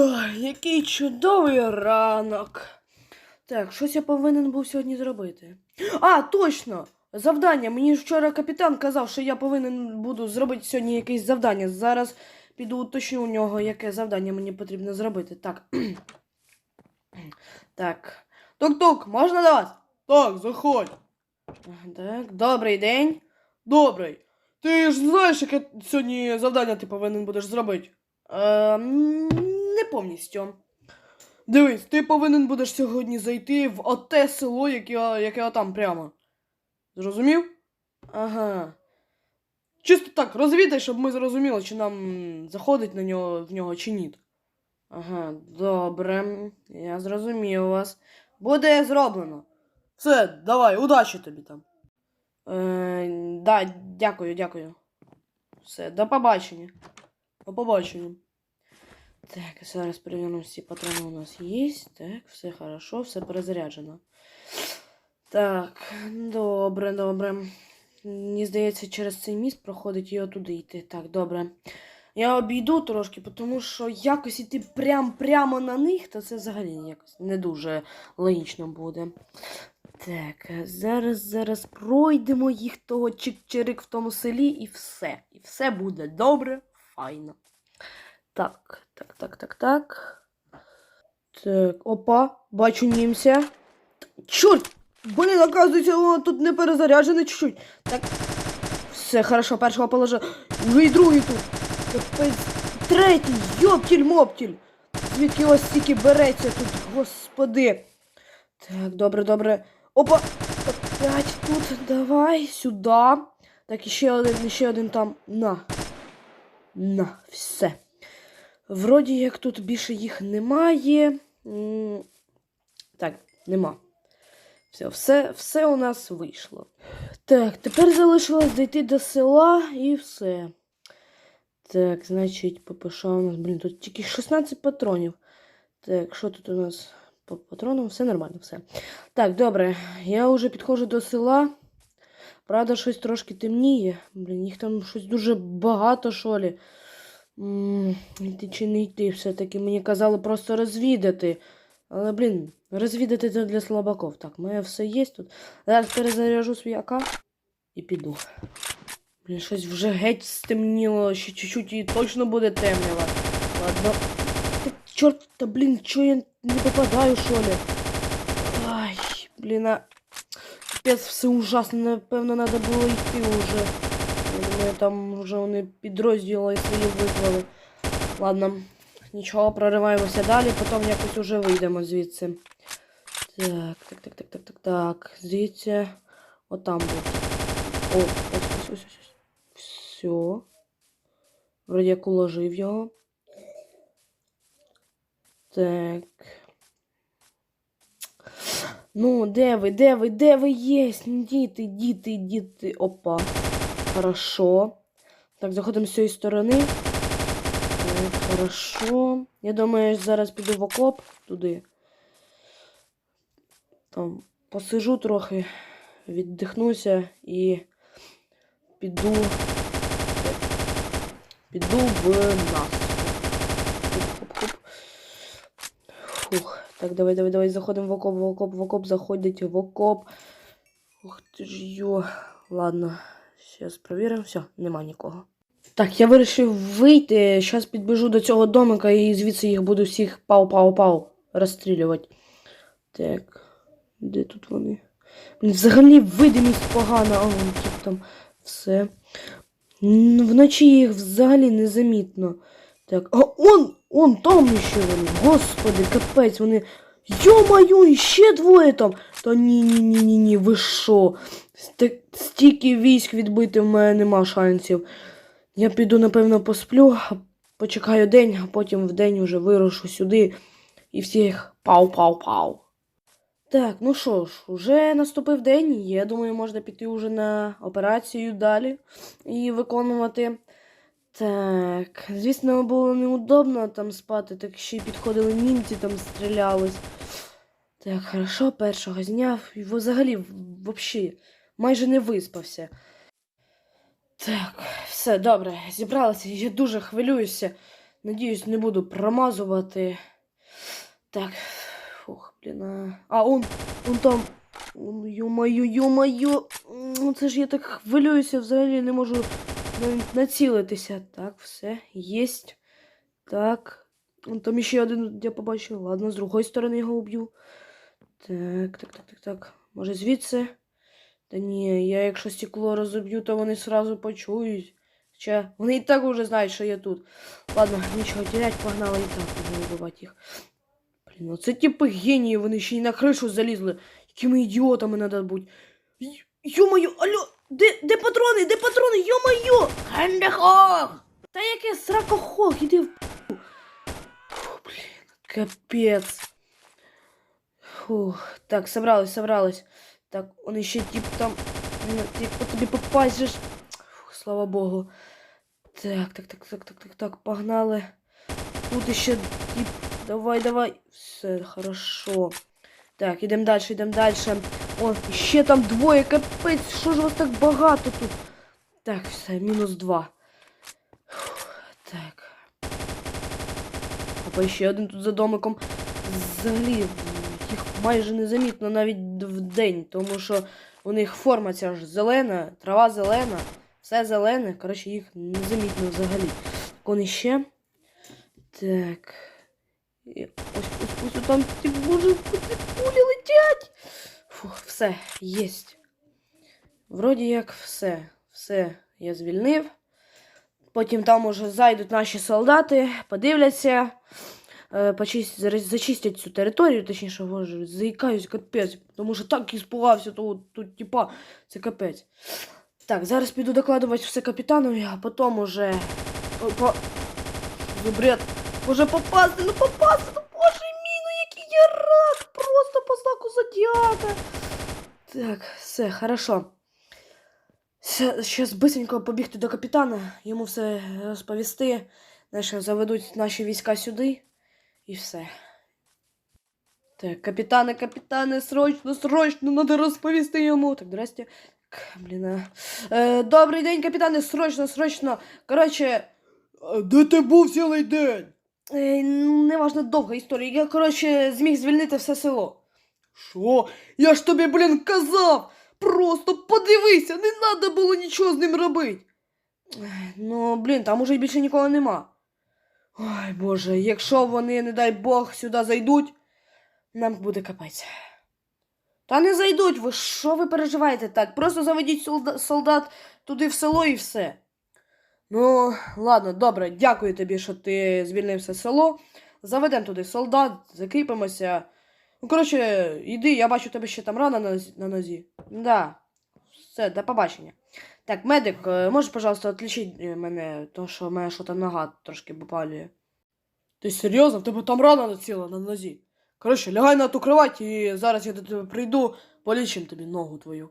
Ой, який чудовий ранок. Так, щось я повинен був сьогодні зробити. А, точно! Завдання. Мені ж вчора капітан казав, що я повинен буду зробити сьогодні якесь завдання. Зараз піду уточню у нього, яке завдання мені потрібно зробити. Так. Так. Тук-тук, можна до вас? Так, заходь. Так, добрий день. Добрий. Ти ж знаєш, яке сьогодні завдання ти повинен будеш зробити? Е, не повністю. Дивись, ти повинен будеш сьогодні зайти в оте село, яке, яке там прямо. Зрозумів? Ага. Чисто так, розвідай, щоб ми зрозуміли, чи нам заходить на нього, в нього чи ні. Ага, добре. Я зрозумів вас. Буде зроблено. Все, давай, удачі тобі там. Е, да, дякую, дякую. Все, до побачення. До побачення. Так, зараз перевіримо всі патрони у нас є. Так, все хорошо, все перезаряджено. Так, добре, добре. Мені здається, через цей міст проходить і отуди йти. Так, добре. Я обійду трошки, тому що якось іти прям прямо на них, то це взагалі якось не дуже логічно буде. Так, зараз, зараз пройдемо їх того чик-чирик в тому селі і все. І все буде добре, файно. Так, так, так, так, так. Так, опа, бачу німця. Чорт! Блін, оказується, воно тут не перезаряджене чуть-чуть. Так. Все, хорошо, першого положив. Вже і другий тут. Третій, йоптіль-моптіль. Звідки ось стільки береться тут, господи. Так, добре, добре. Опа! Опять тут. Давай, сюди. Так, і ще один, ще один там. На. На, все. Вроді як тут більше їх немає. Так, нема. Все, все, все у нас вийшло. Так, тепер залишилось дійти до села і все. Так, значить, ППШ у нас, блін, тут тільки 16 патронів. Так, що тут у нас по патронам? Все нормально, все. Так, добре, я вже підходжу до села. Правда, щось трошки темніє. Блін, їх там щось дуже багато, що лі. М, Йти чи не йти, все-таки мені казали просто розвідати. Але, блін, розвідати це для слабаков. Так, моє все є тут. Зараз перезаряжу свій АК і піду. Блін, щось вже геть стемніло, ще чуть-чуть і точно буде темрява. Ладно. Та, чорт, та блін, чого я не попадаю, що ли? Ай, блін, а... Капець, все ужасно, напевно, треба було йти вже. Я думаю, там вже вони підрозділи свої визвали. Ладно, нічого, прориваємося далі, потім якось уже вийдемо звідси. Так, так, так, так, так, так, так. Звідси. Отам буде. О, ось, ось, ось, ось. Все. Вроді як уложив його. Так. Ну, де ви, де ви, де ви є? Діти, діти, діти. Опа. Хорошо. Так, заходимо з цієї сторони. Так, хорошо. Я думаю, я зараз піду в окоп туди. Там посижу трохи, віддихнуся і піду. Піду в нас. Фух. Так, давай, давай, давай, заходимо в окоп, в окоп, в окоп, заходите в окоп. Ух ти ж йо. Ладно, зараз перевіримо. Все, нема нікого. Так, я вирішив вийти. Зараз підбіжу до цього домика і звідси їх буду всіх пау-пау-пау розстрілювати. Так, де тут вони? Взагалі видимість погана, а вон тип там все. Вночі їх взагалі незамітно. Так, а он, он там ще вони. Господи, капець, вони. Йо-маю, ще двоє там. Та ні, ні, ви що? Стільки військ відбити в мене нема шансів. Я піду, напевно, посплю, почекаю день, а потім в день уже вирушу сюди і всіх пау-пау-пау. Так, ну що ж, уже наступив день, я думаю, можна піти уже на операцію далі і виконувати. Так, звісно, було неудобно там спати, так ще й підходили німці, там стрілялись. Так, хорошо, першого зняв. І взагалі, взагалі, майже не виспався. Так, все добре, зібралися, я дуже хвилююся. Надіюсь, не буду промазувати. Так. Фух, блін. А, а он, он там. Он, Ё-моё, ё-моё. М, Це ж я так хвилююся, взагалі не можу навіть націлитися. Так, все, єсть. Так. Вон там ще один, я побачив. Ладно, з другої сторони його уб'ю. Так, так, так, так, так. Може звідси? Та ні, я якщо стекло розоб'ю, то вони сразу почують. Хоча вони і так уже знають, що я тут. Ладно, нічого терять, погнали і так уже вибивати їх. Блін, оце типи генії, вони ще й на кришу залізли. Якими ідіотами треба бути. Йо-моє, алло, де, де патрони, де патрони, йо-моє! Хендехох! Та яке сракохох, іди в. Блін, капець. Фух, так, собрались, собрались. Так, он еще тип там... Як по тобі попасть. Фух, слава богу. Так, так, так, так, так, так, так, погнали. Тут еще тип. Давай, давай. Все, хорошо. Так, ідемо далі, ідемо далі. О, ще там двоє, капець, що ж вас так багато тут? Так, все, мінус два. Так. Опа, ще один тут за домиком. Взагалі, їх майже незамітно навіть в день, тому що у них форма ця ж зелена, трава зелена, все зелене, коротше, їх незамітно взагалі. Так, он іще. Так. І ось, ось, ось там ті боже, куди пулі летять. Фух, все, єсть. Вроді як все. Все я звільнив. Потім там уже зайдуть наші солдати, подивляться, зачистять цю територію, точніше, боже, заїкаюсь, капець, тому що так іспугався того тут, типа, це капець. Так, зараз піду докладувати все капітанові, а потім уже. Опа. За бред. Може попасти, ну попасти, ну боже мій, ну який я рак! Просто по знаку зодіака. Так, все, хорошо. Зараз быстренько побігти до капітана, йому все розповісти. Наші заведуть наші війська сюди і все. Так, капітане, капітане, срочно, срочно, надо розповісти йому. Так, здрасте. Блін. Е, добрий день, капітане, срочно, срочно. Коротше, де ти був цілий день? Е, неважно, довга історія. Я, коротше, зміг звільнити все село. Що? Я ж тобі, блін, казав! Просто подивися, не треба було нічого з ним робити. Ех, Ну, блін, там уже більше нікого нема. Ой, Боже, якщо вони, не дай Бог, сюди зайдуть, нам буде капець. Та не зайдуть, ви що ви переживаєте так? Просто заведіть солда- солдат туди в село і все. Ну, ладно, добре, дякую тобі, що ти звільнив все село. Заведемо туди солдат, закріпимося. Ну, коротше, іди, я бачу, тебе ще там рана на нозі. Да. Все, до побачення. Так, медик, е, можеш, пожалуйста, відлічити мене, то що в мене щось нога трошки попалює. Ти серйозно? В тебе там рана націла на нозі. Коротше, лягай на ту кровать і зараз я до тебе прийду, полічим тобі ногу твою.